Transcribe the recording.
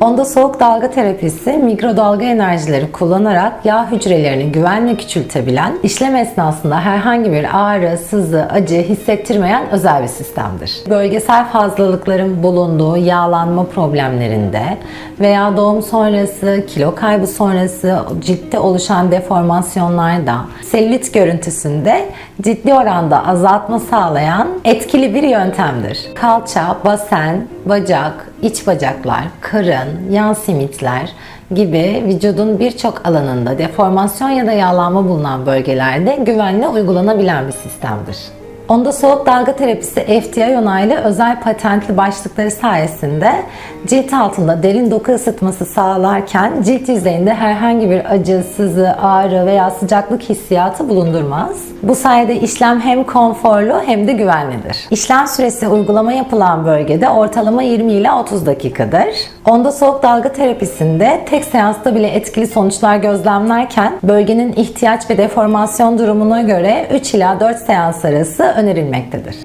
Onda soğuk dalga terapisi mikrodalga enerjileri kullanarak yağ hücrelerini güvenle küçültebilen, işlem esnasında herhangi bir ağrı, sızı, acı hissettirmeyen özel bir sistemdir. Bölgesel fazlalıkların bulunduğu yağlanma problemlerinde veya doğum sonrası, kilo kaybı sonrası ciltte oluşan deformasyonlarda, selülit görüntüsünde ciddi oranda azaltma sağlayan etkili bir yöntemdir. Kalça, basen, bacak, iç bacaklar, karın, yan simitler gibi vücudun birçok alanında deformasyon ya da yağlanma bulunan bölgelerde güvenle uygulanabilen bir sistemdir. Onda soğuk dalga terapisi FTI onaylı özel patentli başlıkları sayesinde cilt altında derin doku ısıtması sağlarken cilt yüzeyinde herhangi bir acı, sızı, ağrı veya sıcaklık hissiyatı bulundurmaz. Bu sayede işlem hem konforlu hem de güvenlidir. İşlem süresi uygulama yapılan bölgede ortalama 20 ile 30 dakikadır. Onda soğuk dalga terapisinde tek seansta bile etkili sonuçlar gözlemlerken bölgenin ihtiyaç ve deformasyon durumuna göre 3 ila 4 seans arası önerilmektedir.